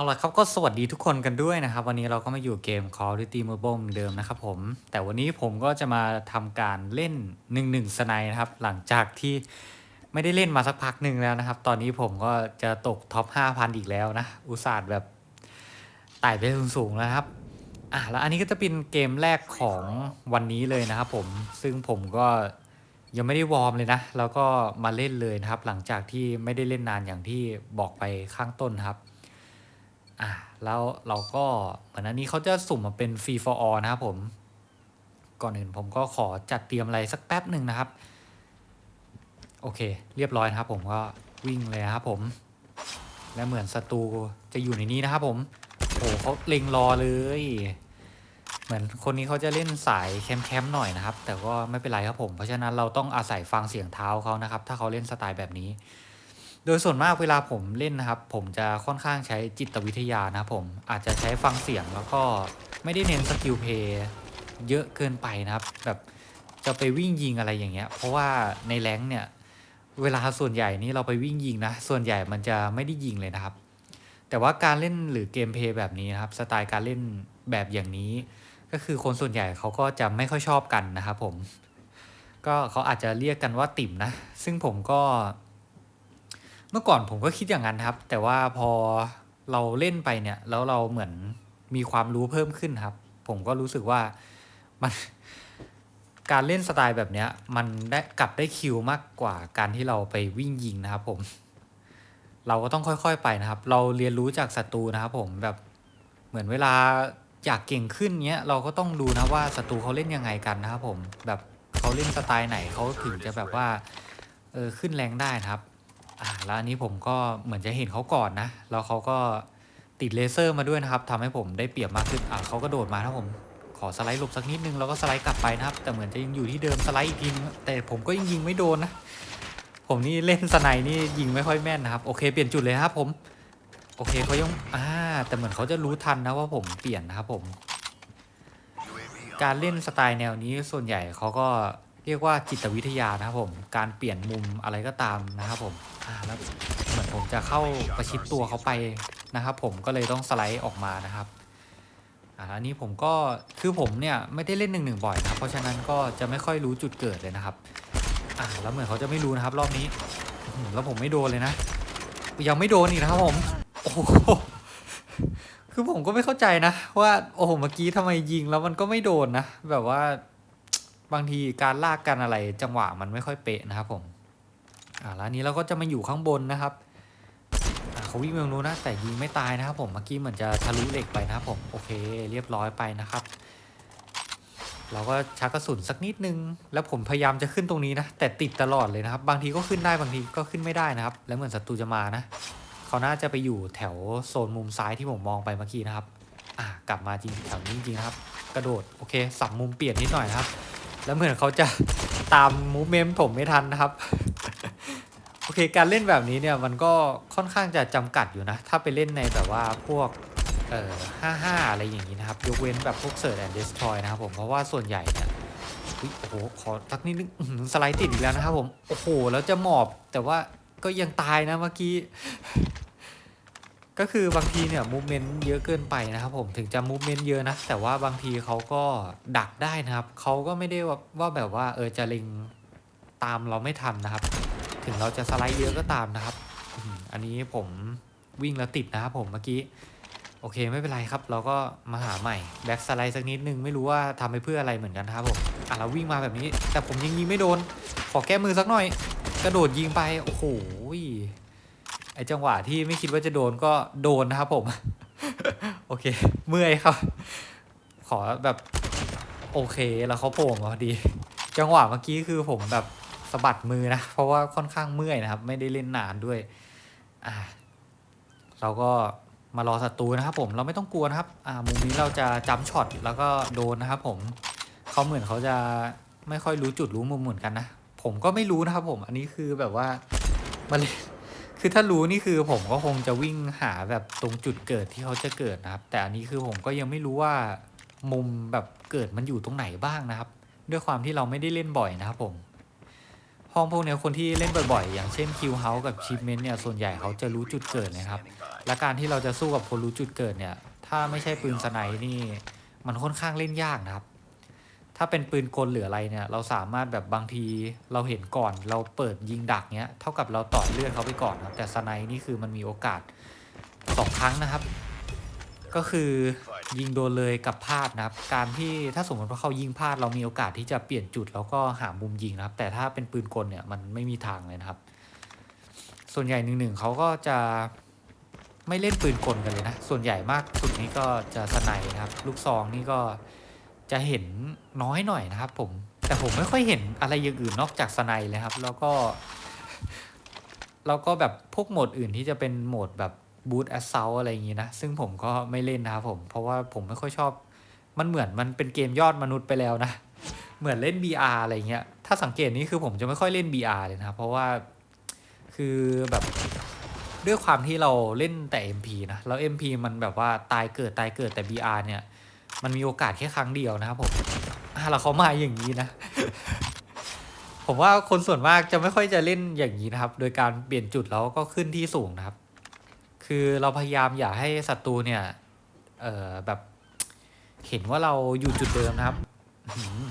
เอาละครับก็สวัสดีทุกคนกันด้วยนะครับ วันนี้เราก็มาอยู่เกม Call of Duty Mobile เหมือนเดิมนะครับผม แต่วันนี้ผมก็จะมาทำการเล่น1นึสไนนะครับ หลังจากที่ไม่ได้เล่นมาสักพักหนึ่งแล้วนะครับ ตอนนี้ผมก็จะตกท็อป 5,000 อีกแล้วนะ อุตส่าห์แบบไต่ไปสูงๆแล้วครับอะแล้วอันนี้ก็จะเป็นเกมแรกของวันนี้เลยนะครับผมซึ่งผมก็ยังไม่ได้วอร์มเลยนะ แล้วก็มาเล่นเลยนะครับ หลังจากที่ไม่ได้เล่นนานอย่างที่บอกไปข้างต้นครับ อะแล้วเราก็เหมือนอันนี้เขาจะสุ่มมาเป็นฟรี for all นะครับผม ก่อนอื่นผมก็ขอจัดเตรียมอะไรสักแป๊บหนึ่งนะครับ โอเค เรียบร้อยนะครับผมก็วิ่งเลยครับผม และเหมือนศัตรูจะอยู่ในนี้นะครับผมโอ้โหเขาเล็งรอเลย เหมือนคนนี้เขาจะเล่นสายแคมป์ๆหน่อยนะครับ แต่ก็ไม่เป็นไรครับผม เพราะฉะนั้นเราต้องอาศัยฟังเสียงเท้าเขานะครับ ถ้าเขาเล่นสไตล์แบบนี้ โดยส่วนมากเวลาผมเล่นนะครับ ผมจะค่อนข้างใช้จิตวิทยานะครับผมอาจจะใช้ฟังเสียงแล้วก็ไม่ได้เน้นสกิลเพย์เยอะเกินไปนะครับ แบบจะไปวิ่งยิงอะไรอย่างเงี้ย เพราะว่าในแรงเนี่ยเวลาส่วนใหญ่นี่เราไปวิ่งยิงนะ ส่วนใหญ่มันจะไม่ได้ยิงเลยนะครับ แต่ว่าการเล่นหรือเกมเพย์แบบนี้นะครับ สไตล์การเล่นแบบอย่างนี้ ก็คือคนส่วนใหญ่เขาก็จะไม่ค่อยชอบกันนะครับผม ก็เขาอาจจะเรียกกันว่าติ่มนะ ซึ่งผมก็ เมื่อก่อนผมก็คิดอย่างนั้นครับ แต่ว่าพอเราเล่นไปเนี่ย แล้วเราเหมือนมีความรู้เพิ่มขึ้นครับ ผมก็รู้สึกว่ามันการเล่นสไตล์แบบเนี้ย มันได้กลับได้คิวมากกว่าการที่เราไปวิ่งยิงนะครับ ผม เราก็ต้องค่อยๆไปนะครับ เราเรียนรู้จากศัตรูนะครับ ผมแบบเหมือนเวลาอยากเก่งขึ้นเนี้ยเราก็ต้องดูนะว่าศัตรูเขาเล่นยังไงกันนะครับ ผม แบบเขาเล่นสไตล์ไหนเขาถึงจะแบบว่าเออขึ้นแรงได้นะครับ แล้วอันนี้ผมก็เหมือนจะเห็นเขาก่อนนะ แล้วเขาก็ติดเลเซอร์มาด้วยนะครับทำให้ผมได้เปรียบมากขึ้น อ่าเขาก็โดดมานะผม ขอสไลด์หลบสักนิดนึง แล้วก็สไลด์กลับไปนะครับ แต่เหมือนจะยังอยู่ที่เดิมสไลด์อีกทีนึงแต่ผมก็ยังยิงไม่โดนนะ ผมนี่เล่นสไนนี่ยิงไม่ค่อยแม่นนะครับ โอเคเปลี่ยนจุดเลยครับผม โอเคเขายัง อ่า แต่เหมือนเขาจะรู้ทันนะว่าผมเปลี่ยนนะครับผม การเล่นสไตล์แนวนี้ส่วนใหญ่เขาก็ เรียกว่าจิตวิทยานะครับผม การเปลี่ยนมุมอะไรก็ตามนะครับผมแล้วเหมือนผมจะเข้าประชิดตัวเขาไปนะครับ ผมก็เลยต้องสไลด์ออกมานะครับอ่าอันนี้ผมก็คือผมเนี่ยไม่ได้เล่นหนึ่งหนึ่งบ่อยนะเพราะฉะนั้นก็จะไม่ค่อยรู้จุดเกิดเลยนะครับอ่าแล้วเหมือนเขาจะไม่รู้นะครับ รอบนี้แล้วผมไม่โดนเลยนะ ยังไม่โดนอีกนะครับผมโอ้โหคือผมก็ไม่เข้าใจนะ ว่าโอ้โหเมื่อกี้ทำไมยิงแล้วมันก็ไม่โดนนะแบบว่า บางทีการลากกันอะไรจังหวะมันไม่ค่อยเป๊ะนะครับผมอ่าแล้วนี้เราก็จะมาอยู่ข้างบนนะครับเขาวิ่งไปตรงนู้นนะแต่ยิงไม่ตายนะครับผมเมื่อกี้เหมือนจะทะลุเหล็กไปนะครับผมโอเค เรียบร้อยไปนะครับ เราก็ชักกระสุนสักนิดนึง แล้วผมพยายามจะขึ้นตรงนี้นะ แต่ติดตลอดเลยนะครับ บางทีก็ขึ้นได้บางทีก็ขึ้นไม่ได้นะครับ แล้วเหมือนศัตรูจะมานะเขาน่าจะไปอยู่แถวโซนมุมซ้ายที่ผมมองไปเมื่อกี้นะครับอ่ากลับมาจริงแถวนี้จริงๆนะครับ กระโดดโอเคสับมุมเปลี่ยนนิดหน่อยนะครับ แล้วเหมือนเขาจะตามมูฟเมนต์ผมไม่ทันนะครับ โอเคการเล่นแบบนี้เนี่ยมันก็ค่อนข้างจะจำกัดอยู่นะ ถ้าไปเล่นในแบบว่าพวกเอ่อห้อะไรอย่างนี้นะครับ ยกเว้นแบบพวกเสิร์ชแอนด์เดสทรอยนะครับผมเพราะว่าส่วนใหญ่เนี่ยโอ้โหขอสักนิดนึงสไลด์ติดอีกแล้วนะครับผม โอ้โห แล้วจะหมอบแต่ว่าก็ยังตายนะเมื่อกี้ ก็คือบางทีเนี่ยมูเมนต์เยอะเกินไปนะครับผมถึงจะมูเมนต์เยอะนะ แต่ว่าบางทีเขาก็ดักได้นะครับเขาก็ไม่ได้ว่าแบบว่าเออจะเล็งตามเราไม่ทันนะครับ ถึงเราจะสไลด์เยอะก็ตามนะครับ อันนี้ผมวิ่งแล้วติดนะครับผมเมื่อกี้โอเคไม่เป็นไรครับ เราก็มาหาใหม่แบ็กสไลด์สักนิดนึงไม่รู้ว่าทำไปเพื่ออะไรเหมือนกันครับผมอะเราวิ่งมาแบบนี้ แต่ผมยังยิงไม่โดน ขอแก้มือสักหน่อย กระโดดยิงไป โอ้โห ไอจังหวะที่ไม่คิดว่าจะโดนก็โดนนะครับผม โอเค เมื่อยครับ ขอแบบโอเคแล้วเขาโผล่มาพอดี จังหวะเมื่อกี้คือผมแบบสะบัดมือนะ เพราะว่าค่อนข้างเมื่อยนะครับ ไม่ได้เล่นนานด้วย อ่า เราก็มารอศัตรูนะครับผมเราไม่ต้องกลัวนะครับ อ่ามุมนี้เราจะจำช็อตแล้วก็โดนนะครับผมเขาเหมือนเขาจะไม่ค่อยรู้จุดรู้มุมเหมือนกันนะ ผมก็ไม่รู้นะครับผม อันนี้คือแบบว่ามัน คือถ้ารู้นี่คือผมก็คงจะวิ่งหาแบบตรงจุดเกิดที่เขาจะเกิดนะครับ แต่อันนี้คือผมก็ยังไม่รู้ว่ามุมแบบเกิดมันอยู่ตรงไหนบ้างนะครับ ด้วยความที่เราไม่ได้เล่นบ่อยนะครับผมห้องพวกเนี้ยคนที่เล่นบ่อยๆ อย่างเช่นคิวเฮาส์กับชิปเมนต์เนี่ยส่วนใหญ่เขาจะรู้จุดเกิดนะครับ และการที่เราจะสู้กับคนรู้จุดเกิดเนี่ย ถ้าไม่ใช่ปืนสไนป์นี่มันค่อนข้างเล่นยากนะครับ ถ้าเป็นปืนกลหรืออะไรเนี่ย เราสามารถแบบบางทีเราเห็นก่อนเราเปิดยิงดักเนี้ยเท่ากับเราต่อเลือดเขาไปก่อนครับแต่สไนป์นี่คือมันมีโอกาสสองครั้งนะครับ ก็คือยิงโดนเลยกับพลาดนะครับ การที่ถ้าสมมติว่าเขายิงพลาด เรามีโอกาสที่จะเปลี่ยนจุด แล้วก็หามุมยิงนะครับ แต่ถ้าเป็นปืนกลเนี่ยมันไม่มีทางเลยนะครับ ส่วนใหญ่หนึ่งหนึ่งเขาก็จะไม่เล่นปืนกลกันเลยนะ ส่วนใหญ่มากสุดนี้ก็จะสไนนะครับ ลูกซองนี่ก็ จะเห็นน้อยหน่อยนะครับ ผม แต่ผมไม่ค่อยเห็นอะไรอย่างอื่นนอกจากสไนเลยครับ แล้วก็แล้วก็แบบพวกโหมดอื่นที่จะเป็นโหมดแบบบูตแอสเซลอะไรอย่างงี้นะ ซึ่งผมก็ไม่เล่นนะครับผม เพราะว่าผมไม่ค่อยชอบ มันเหมือนมันเป็นเกมยอดมนุษย์ไปแล้วนะ เหมือนเล่น BR อะไรเงี้ย ถ้าสังเกตนี่คือผมจะไม่ค่อยเล่น BR เลยนะเพราะว่าคือแบบด้วยความที่เราเล่นแต่ MP นะ แล้ว MP มันแบบว่าตายเกิดตายเกิดแต่ BR เนี่ย มันมีโอกาสแค่ครั้งเดียวนะครับผมอ่าแล้วเขามาอย่างนี้นะ ผมว่าคนส่วนมากจะไม่ค่อยจะเล่นอย่างนี้นะครับ โดยการเปลี่ยนจุดแล้วก็ขึ้นที่สูงนะครับ คือเราพยายามอย่าให้ศัตรูเนี่ย เอ่อแบบ เห็นว่าเราอยู่จุดเดิมนะครับ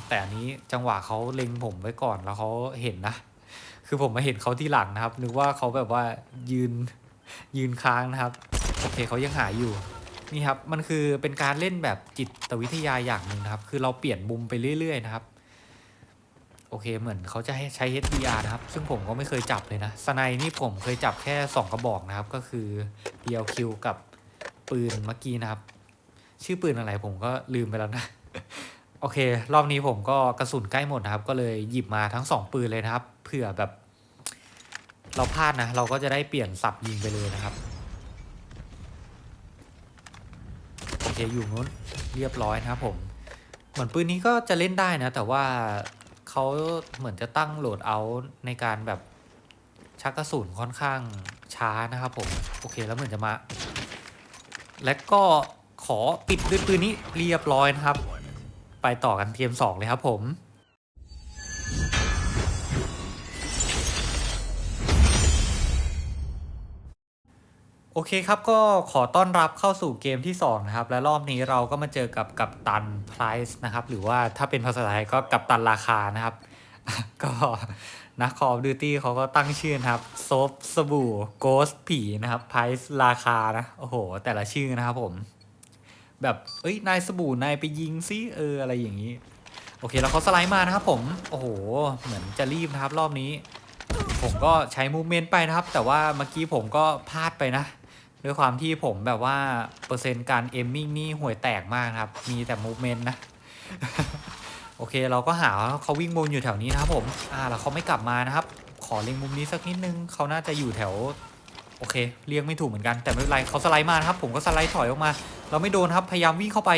แต่อันนี้จังหวะเขาเล็งผมไว้ก่อนแล้วเขาเห็นนะ คือผมมาเห็นเขาที่หลังนะครับ นึกว่าเขาแบบว่ายืนยืนค้างนะครับ โอเคเขายังหายอยู่ นี่ครับมันคือเป็นการเล่นแบบจิตวิทยาอย่างหนึ่งนะครับ คือเราเปลี่ยนมุมไปเรื่อย ๆ นะครับ โอเคเหมือนเขาจะให้ใช้ HDR นะครับ ซึ่งผมก็ไม่เคยจับเลยนะสไนนี่ผมเคยจับแค่ 2 กระบอกนะครับ ก็คือ DLQ กับปืนเมื่อกี้นะครับ ชื่อปืนอะไรผมก็ลืมไปแล้วนะ โอเค รอบนี้ผมก็กระสุนใกล้หมดนะครับ ก็เลยหยิบมาทั้งสองปืนเลยนะครับ เผื่อแบบ เราพลาดนะ เราก็จะได้เปลี่ยนสับยิงไปเลยนะครับ จอเคอยู่นู้นเรียบร้อยนะครับผมเหมือนปืนนี้ก็จะเล่นได้นะ แต่ว่าเขาเหมือนจะตั้งโหลดเอาในการแบบชักกระสุนค่อนข้างช้านะครับผม โอเคแล้วเหมือนจะมา และก็ขอปิดด้วยปืนนี้เรียบร้อยนะครับ ไปต่อกันเทียมสองเลยครับผม โอเคครับก็ขอต้อนรับเข้าสู่เกมที่ 2 นะครับ และรอบนี้เราก็มาเจอกับกัปตัน Price นะครับ หรือว่าถ้าเป็นภาษาไทยก็กัปตันราคานะครับ ก็นะ Call of Duty เขาก็ตั้งชื่อนะครับโซฟสบู่โกสผีนะครับ Price ราคานะ โอ้โห แต่ละชื่อนะครับผม แบบเอ้ยนายสบู่นายไปยิงซิเอออะไรอย่างนี้ โอเคแล้วเขาสไลด์มานะครับผม โอ้โห เหมือนจะรีบนะครับรอบนี้ ผมก็ใช้มูเมนต์ไปนะครับ แต่ว่าเมื่อกี้ผมก็พลาดไปนะ ด้วยความที่ผมแบบว่า เปอร์เซ็นต์การเอมมิ่งนี่ห่วยแตกมากครับ มีแต่มูเมนต์นะ โอเคเราก็หาว่าเขาวิ่งวนอยู่แถวนี้นะครับผมอ่าแล้วเขาไม่กลับมานะครับ ขอเล็งมุมนี้สักนิดนึงเขาน่าจะอยู่แถว โอเค เรียกไม่ถูกเหมือนกันแต่ไม่เป็นไรเขาสไลด์มานะครับ ผมก็สไลด์ถอยออกมา เราไม่โดนครับพยายามวิ่งเข้าไป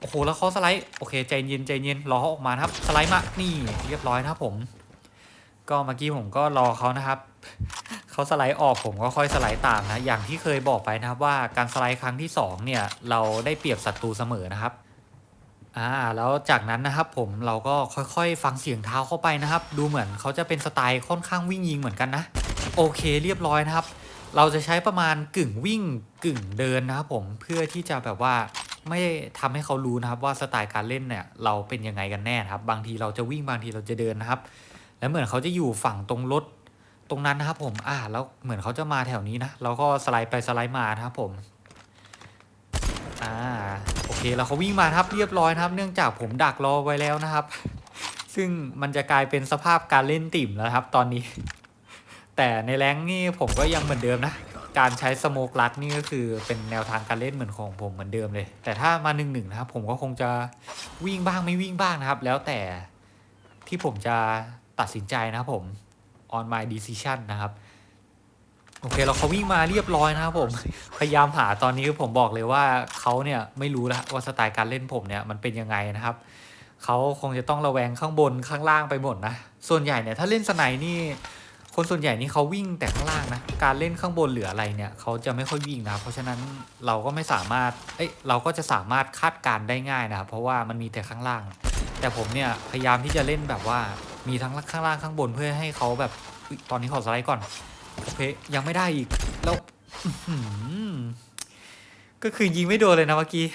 โอ้โหแล้วเขาสไลด์โอเคใจเย็นใจเย็นรอเขาออกมาครับ สไลด์มานี่เรียบร้อยนะครับผม ก็เมื่อกี้ผมก็รอเขานะครับ เขาสไลด์ออกผมก็ค่อยสไลด์ตามนะ อย่างที่เคยบอกไปนะครับว่าการสไลด์ครั้งที่สองเนี่ย เราได้เปรียบศัตรูเสมอนะครับอ่าแล้วจากนั้นนะครับผมเราก็ค่อยๆ ฟังเสียงเท้าเข้าไปนะครับ ดูเหมือนเขาจะเป็นสไตล์ค่อนข้างวิ่งยิงเหมือนกันนะ โอเคเรียบร้อยนะครับ เราจะใช้ประมาณกึ่งวิ่งกึ่งเดินนะครับผมเพื่อที่จะแบบว่าไม่ทำให้เขารู้นะครับว่าสไตล์การเล่นเนี่ยเราเป็นยังไงกันแน่นครับ บางทีเราจะวิ่งบางทีเราจะเดินนะครับ แล้วเหมือนเขาจะอยู่ฝั่งตรงรถ ตรงนั้นนะครับผมอ่าแล้วเหมือนเขาจะมาแถวนี้นะเราก็สไลด์ไปสไลด์มานะครับผมอ่าโอเคแล้วเขาวิ่งมาครับเรียบร้อยนะครับ เนื่องจากผมดักรอไว้แล้วนะครับ ซึ่งมันจะกลายเป็นสภาพการเล่นติ่มแล้วครับ ตอนนี้ แต่ในแรงนี่ผมก็ยังเหมือนเดิมนะการใช้สโมกลัดนี่ก็คือเป็นแนวทางการเล่นเหมือนของผมเหมือนเดิมเลย แต่ถ้ามาหนึ่งหนึ่งนะครับ ผมก็คงจะวิ่งบ้างไม่วิ่งบ้างนะครับ แล้วแต่ที่ผมจะตัดสินใจนะครับผม on my decision นะครับ โอเคเราเขาวิ่งมาเรียบร้อยนะครับผม พยายามหาตอนนี้ผมบอกเลยว่าเขาเนี่ยไม่รู้แล้วว่าสไตล์การเล่นผมเนี่ยมันเป็นยังไงนะครับเขาคงจะต้องระแวงข้างบนข้างล่างไปหมดนะ ส่วนใหญ่เนี่ยถ้าเล่นสไนนี่คนส่วนใหญ่นี่เขาวิ่งแต่ข้างล่างนะ การเล่นข้างบนหรืออะไรเนี่ยเขาจะไม่ค่อยวิ่งนะ เพราะฉะนั้นเราก็ไม่สามารถ เอ้ยเราก็จะสามารถคาดการณ์ได้ง่ายนะครับเพราะว่ามันมีแต่ข้างล่าง แต่ผมเนี่ยพยายามที่จะเล่นแบบว่ามีทั้งข้างล่างข้างบนเพื่อให้เขาแบบตอนนี้ขอสไลด์ก่อนโอเคยังไม่ได้อีกแล้วก็คือยิงไม่โดนเลยนะเมื่อกี้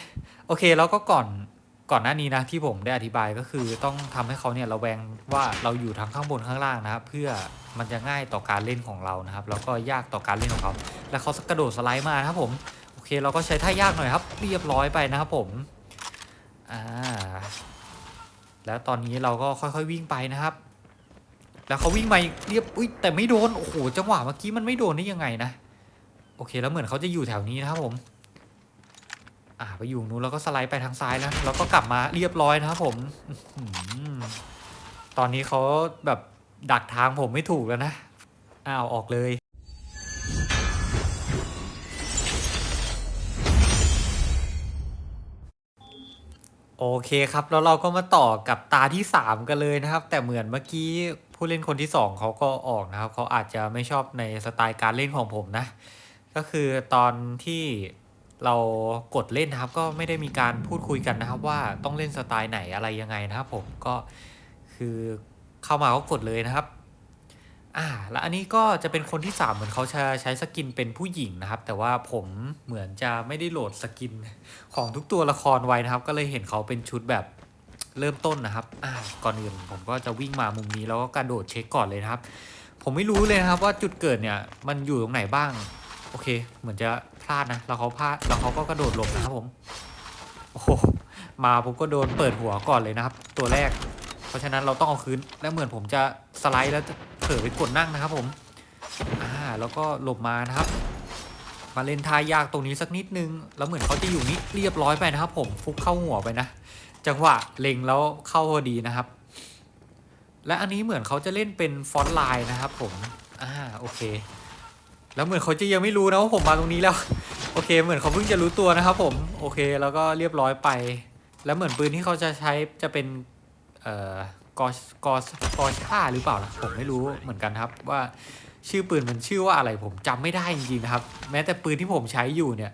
โอเคแล้วก็ก่อนก่อนหน้านี้นะที่ผมได้อธิบายก็คือต้องทำให้เขาเนี่ยระแวงว่าเราอยู่ทั้งข้างบนข้างล่างนะครับ เพื่อมันจะง่ายต่อการเล่นของเรานะครับ แล้วก็ยากต่อการเล่นของเขา แล้วเขากระโดดสไลด์มานะครับผมโอเคเราก็ใช้ท่ายากหน่อยครับ เรียบร้อยไปนะครับผมอ่า แล้วตอนนี้เราก็ค่อยๆวิ่งไปนะครับ แล้วเขาวิ่งมาอีกเรียบอุ้ยแต่ไม่โดนโอ้โหจังหวะเมื่อกี้มันไม่โดนได้ยังไงนะโอเคแล้วเหมือนเขาจะอยู่แถวนี้นะครับผม อ่าไปอยู่นู้นแล้วก็สไลด์ไปทางซ้ายแล้ว แล้วก็กลับมาเรียบร้อยนะครับผมตอนนี้เขาแบบดักทางผมไม่ถูกแล้วนะอ้าวออกเลย โอเคครับ แล้วเราก็มาต่อกับตาที่ 3 กันเลยนะครับ แต่เหมือนเมื่อกี้ผู้เล่นคนที่ 2 เขาก็ออกนะครับ เขาอาจจะไม่ชอบในสไตล์การเล่นของผมนะ ก็คือตอนที่เรากดเล่นนะครับ ก็ไม่ได้มีการพูดคุยกันนะครับ ว่าต้องเล่นสไตล์ไหนอะไรยังไงนะครับผมก็คือเข้ามาก็กดเลยนะครับ อ่าแล้วอันนี้ก็จะเป็นคนที่3เหมือนเขาจะใช้สกินเป็นผู้หญิงนะครับ แต่ว่าผมเหมือนจะไม่ได้โหลดสกินของทุกตัวละครไว้นะครับ ก็เลยเห็นเขาเป็นชุดแบบเริ่มต้นนะครับอ่าก่อนอื่นผมก็จะวิ่งมามุมนี้แล้วก็กระโดดเช็คก่อนเลยนะครับ ผมไม่รู้เลยนะครับว่าจุดเกิดเนี่ยมันอยู่ตรงไหนบ้าง โอเค เหมือนจะพลาดนะแล้วเขาพลาดแล้วเขาก็กระโดดหลบนะครับผมโอ้โหมาผมก็โดนเปิดหัวก่อนเลยนะครับ ตัวแรก เพราะฉะนั้นเราต้องเอาคืนและเหมือนผมจะสไลด์แล้ว เผลอไปกดนั่งนะครับผม อ่า แล้วก็หลบมานะครับ มาเล่นทายากตรงนี้สักนิดนึง แล้วเหมือนเขาจะอยู่นี่เรียบร้อยไปนะครับ ผม ฟุกเข้าหัวไปนะ จังหวะเล็งแล้วเข้าพอดีนะครับ และอันนี้เหมือนเขาจะเล่นเป็นฟอนต์ไลน์นะครับ ผม อ่า โอเค แล้วเหมือนเขาจะยังไม่รู้นะว่าผมมาตรงนี้แล้ว โอเค เหมือนเขาเพิ่งจะรู้ตัวนะครับ ผม โอเค แล้วก็เรียบร้อยไป แล้วเหมือนปืนที่เขาจะใช้จะเป็น เอ่อ กอกอกอชาหรือเปล่าล่ะผมไม่รู้เหมือนกันครับว่าชื่อปืนมันชื่อว่าอะไรผมจำไม่ได้จริงๆนะครับ แม้แต่ปืนที่ผมใช้อยู่เนี่ย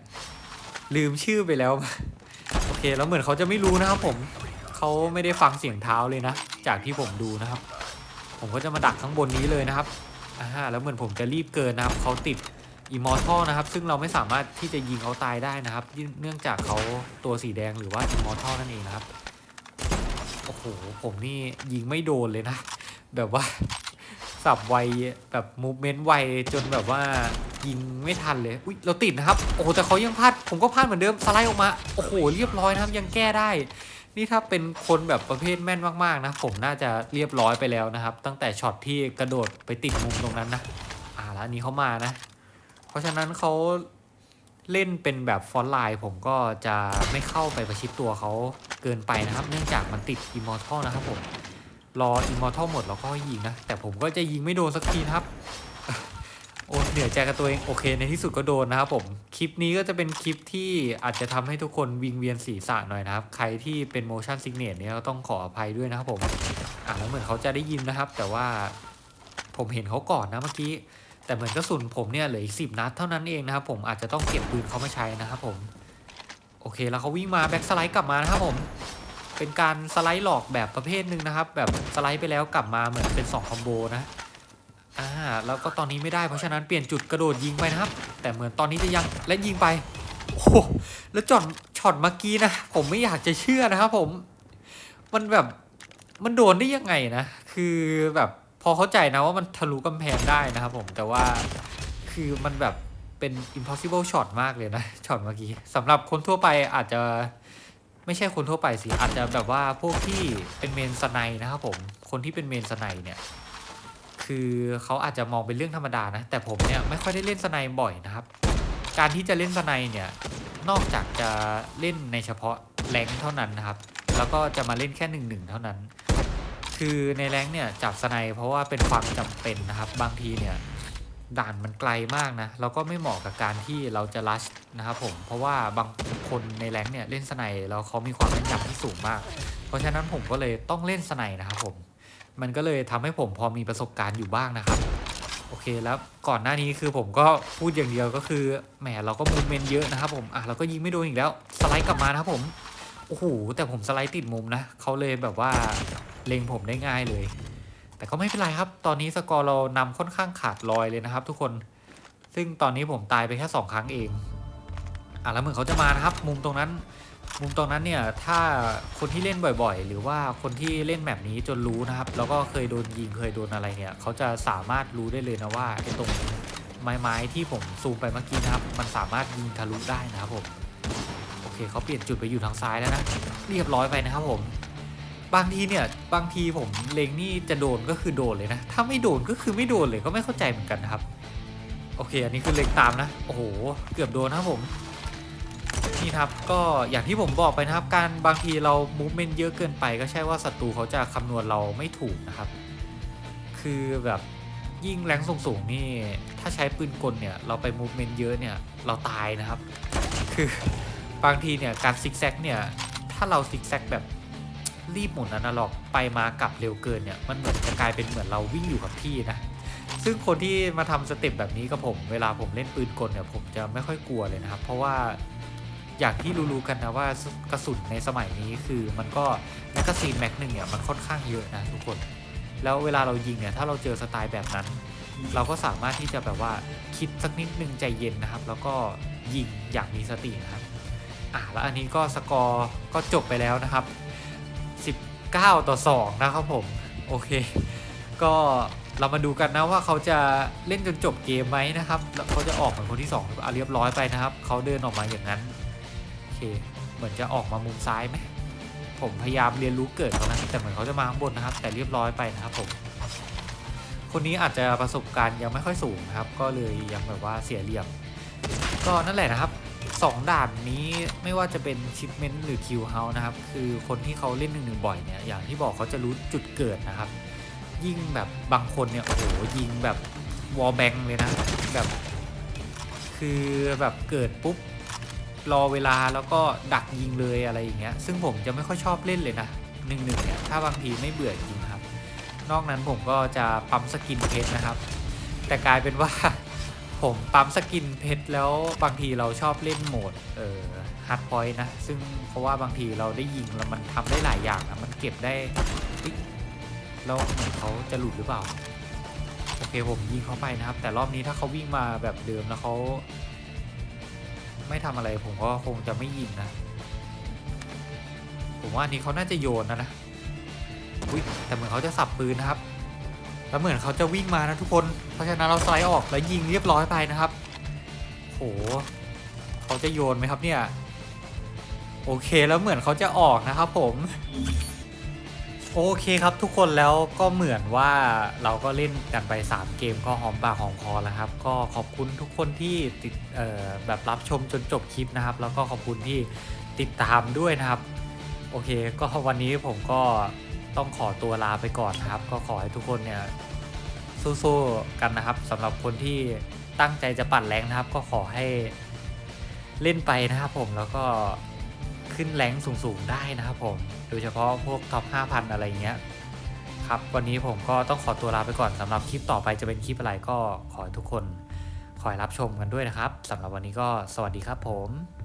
ลืมชื่อไปแล้ว โอเค แล้วเหมือนเขาจะไม่รู้นะครับผมเขาไม่ได้ฟังเสียงเท้าเลยนะ จากที่ผมดูนะครับ ผมก็จะมาดักข้างบนนี้เลยนะครับอ่าแล้วเหมือนผมจะรีบเกินนะครับเขาติดอิมอร์ทัลนะครับ ซึ่งเราไม่สามารถที่จะยิงเขาตายได้นะครับ เนื่องจากเขาตัวสีแดงหรือว่าอิมอร์ทัลนั่นเองนะครับ โอ้โห ผมนี่ยิงไม่โดนเลยนะ แบบว่า สับไวแบบมูฟเมนต์ไวจนแบบว่ายิงไม่ทันเลย อุ้ยเราติดนะครับ โอ้โห แต่เขายังพลาด ผมก็พลาดเหมือนเดิม สไลด์ออกมา โอ้โห เรียบร้อยนะครับ ยังแก้ได้ นี่ถ้าเป็นคนแบบประเภทแม่นมากๆนะ ผมน่าจะเรียบร้อยไปแล้วนะครับ ตั้งแต่ช็อตที่กระโดดไปติดมุมตรงนั้นนะ อ่า แล้วนนี้เขามานะ เพราะฉะนั้นเขาเล่นเป็นแบบฟอนต์ไลน์ผมก็จะไม่เข้าไปประชิดตัวเขา เกินไปนะครับ เนื่องจากมันติดอิมมอร์ทัลนะครับผม รออิมมอร์ทัลหมดแล้วก็ยิงนะ แต่ผมก็จะยิงไม่โดนสักทีนะครับ โอ้เหนื่อยใจกับตัวเองโอเคในที่สุดก็โดนนะครับผม คลิปนี้ก็จะเป็นคลิปที่อาจจะทำให้ทุกคนวิงเวียนศีรษะหน่อยนะครับ ใครที่เป็น motion sickness เนี่ยก็ต้องขออภัยด้วยนะครับผมอะแล้วเหมือนเขาจะได้ยินนะครับ แต่ว่าผมเห็นเขาก่อนนะเมื่อกี้แต่เหมือนกระสุนผมเนี่ยเหลืออีกสิบนัดเท่านั้นเองนะครับผมอาจจะต้องเก็บปืนเขามาใช้นะครับผม โอเคแล้วเขาวิ่งมาแบ็กสไลด์กลับมานะครับผมเป็นการสไลด์หลอกแบบประเภทหนึ่งนะครับ แบบสไลด์ไปแล้วกลับมาเหมือนเป็น2คอมโบนะอ่าแล้วก็ตอนนี้ไม่ได้เพราะฉะนั้นเปลี่ยนจุดกระโดดยิงไปนะครับ แต่เหมือนตอนนี้จะยังและยิงไปโอ้โหแล้วจอดช็อตเมื่อกี้นะผมไม่อยากจะเชื่อนะครับผม มันแบบมันโดนได้ยังไงนะ คือแบบพอเข้าใจนะว่ามันทะลุกำแพงได้นะครับผมแต่ว่าคือมันแบบ เป็น impossible shot มากเลยนะช็อตเมื่อกี้สำหรับคนทั่วไปอาจจะไม่ใช่คนทั่วไปสิ อาจจะแบบว่าพวกที่เป็นเมนสไนนะครับผม คนที่เป็นเมนสไนเนี่ย คือเขาอาจจะมองเป็นเรื่องธรรมดานะ แต่ผมเนี่ยไม่ค่อยได้เล่นสไนบ่อยนะครับ การที่จะเล่นสไนเนี่ย นอกจากจะเล่นในเฉพาะแรงเท่านั้นนะครับ แล้วก็จะมาเล่นแค่หนึ่งหนึ่งเท่านั้น คือในแรงเนี่ยจับสไนเพราะว่าเป็นความจำเป็นนะครับ บางทีเนี่ย ด่านมันไกลมากนะแล้วก็ไม่เหมาะกับการที่เราจะลัชนะครับผมเพราะว่าบางคนในแรงเนี่ยเล่นสไนแล้วเขามีความแม่นยำที่สูงมาก เพราะฉะนั้นผมก็เลยต้องเล่นสไนนะครับผมมันก็เลยทำให้ผมพอมีประสบการณ์อยู่บ้างนะครับโอเคแล้วก่อนหน้านี้คือผมก็พูดอย่างเดียวก็คือแหมเราก็มูเมนต์เยอะนะครับผมอะเราก็ยิงไม่โดนอีกแล้วสไลด์กลับมานะครับผมโอ้โหแต่ผมสไลด์ติดมุมนะเขาเลยแบบว่าเล็งผมได้ง่ายเลย แต่ก็ไม่เป็นไรครับ ตอนนี้สกอร์เรานำค่อนข้างขาดลอยเลยนะครับ ทุกคน ซึ่งตอนนี้ผมตายไปแค่สองครั้งเอง อะแล้วเหมือนเขาจะมานะครับ มุมตรงนั้น มุมตรงนั้นเนี่ย ถ้าคนที่เล่นบ่อยๆ หรือว่าคนที่เล่นแบบนี้จนรู้นะครับ แล้วก็เคยโดนยิงเคยโดนอะไรเนี่ย เขาจะสามารถรู้ได้เลยนะว่าไอ้ตรงไม้ไม้ที่ผมซูมไปเมื่อกี้นะครับ มันสามารถยิงทะลุได้นะครับผม โอเคเขาเปลี่ยนจุดไปอยู่ทางซ้ายแล้วนะ เรียบร้อยไปนะครับผม บางทีเนี่ยบางทีผมเลงนี่จะโดนก็คือโดนเลยนะ ถ้าไม่โดนก็คือไม่โดนเลยก็ไม่เข้าใจเหมือนกันนะครับ โอเค อันนี้คือเลงตามนะ โอ้โห เกือบโดนนะผมนี่ครับก็อย่างที่ผมบอกไปนะครับ การบางทีเรามูฟเมนต์เยอะเกินไป ก็ใช่ว่าศัตรูเขาจะคำนวณเราไม่ถูกนะครับ คือแบบยิ่งแรงสูงๆนี่ ถ้าใช้ปืนกลเนี่ย เราไปมูฟเมนต์เยอะเนี่ย เราตายนะครับ คือบางทีเนี่ยการซิกแซกเนี่ย ถ้าเราซิกแซกแบบ รีบหมุนอนาล็อกไปมากลับเร็วเกินเนี่ยมันเหมือนจะกลายเป็นเหมือนเราวิ่งอยู่กับที่นะซึ่งคนที่มาทำสเต็ปแบบนี้กับผมเวลาผมเล่นปืนกลเนี่ยผมจะไม่ค่อยกลัวเลยนะครับ เพราะว่าอย่างที่รู้ๆกันนะว่ากระสุนในสมัยนี้คือมันก็แมกกาซีนแม็กหนึ่งเนี่ยมันค่อนข้างเยอะนะทุกคน แล้วเวลาเรายิงเนี่ยถ้าเราเจอสไตล์แบบนั้น เราก็สามารถที่จะแบบว่าคิดสักนิดนึงใจเย็นนะครับ แล้วก็ยิงอย่างมีสตินะครับอะแล้วอันนี้ก็สกอร์ก็จบไปแล้วนะครับ 9 ต่อ 2 นะครับผม โอเค ก็เรามาดูกันนะว่าเขาจะเล่นจนจบเกมไหมนะครับแล้วเขาจะออกเหมือนคนที่2อาเรียบร้อยไปนะครับ เขาเดินออกมาอย่างนั้น โอเค เหมือนจะออกมามุมซ้ายไหม ผมพยายามเรียนรู้เกิดเขานะแต่เหมือนเขาจะมาข้างบนนะครับ แต่เรียบร้อยไปนะครับผม คนนี้อาจจะประสบการณ์ยังไม่ค่อยสูงนะครับ ก็เลยยังแบบว่าเสียเหลี่ยม ก็นั่นแหละนะครับ สองด่านนี้ไม่ว่าจะเป็นชิปเมนต์หรือคิวเฮาส์นะครับ คือคนที่เขาเล่นหนึ่งหนึ่งบ่อยเนี่ยอย่างที่บอกเขาจะรู้จุดเกิดนะครับ ยิ่งแบบบางคนเนี่ยโอ้โหยิงแบบวอลแบงเลยนะแบบ คือแบบเกิดปุ๊บรอเวลาแล้วก็ดักยิงเลยอะไรอย่างเงี้ย ซึ่งผมจะไม่ค่อยชอบเล่นเลยนะหนึ่งหนึ่งเนี่ยถ้าบางทีไม่เบื่อจริงครับ นอกนั้นผมก็จะปั๊มสกินเพชรนะครับ แต่กลายเป็นว่า ผมปั๊มสกินเพชรแล้วบางทีเราชอบเล่นโหมดเอ่อฮาร์ดพอยต์นะ ซึ่งเพราะว่าบางทีเราได้ยิงแล้วมันทำได้หลายอย่างนะมันเก็บได้แล้วเหมือนเขาจะหลุดหรือเปล่า โอเคผมยิงเขาไปนะครับ แต่รอบนี้ถ้าเขาวิ่งมาแบบเดิมแล้วเขาไม่ทำอะไรผมก็คงจะไม่ยิงนะ ผมว่าอันนี้เขาน่าจะโยนนะนะแต่เหมือนเขาจะสับปืนนะครับ แล้วเหมือนเขาจะวิ่งมานะทุกคน เพราะฉะนั้นเราสไลด์ออกแล้วยิงเรียบร้อยไปนะครับโหเขาจะโยนไหมครับเนี่ย โอเคแล้วเหมือนเขาจะออกนะครับผม โอเคครับทุกคนแล้วก็เหมือนว่าเราก็เล่นกันไป 3 เกมก็หอมปากหอมคอแล้วครับ ก็ขอบคุณทุกคนที่ติดแบบรับชมจนจบคลิปนะครับ แล้วก็ขอบคุณที่ติดตามด้วยนะครับ โอเค ก็วันนี้ผมก็ ต้องขอตัวลาไปก่อนนะครับ ก็ขอให้ทุกคนเนี่ยสู้ๆกันนะครับสำหรับคนที่ตั้งใจจะปั่นแรงนะครับ ก็ขอให้เล่นไปนะครับผมแล้วก็ขึ้นแรงสูงๆได้นะครับผมโดยเฉพาะพวกท็อป 5,000 อะไรเงี้ยครับวันนี้ผมก็ต้องขอตัวลาไปก่อนสำหรับคลิปต่อไปจะเป็นคลิปอะไรก็ขอให้ทุกคนคอยรับชมกันด้วยนะครับสำหรับวันนี้ก็สวัสดีครับผม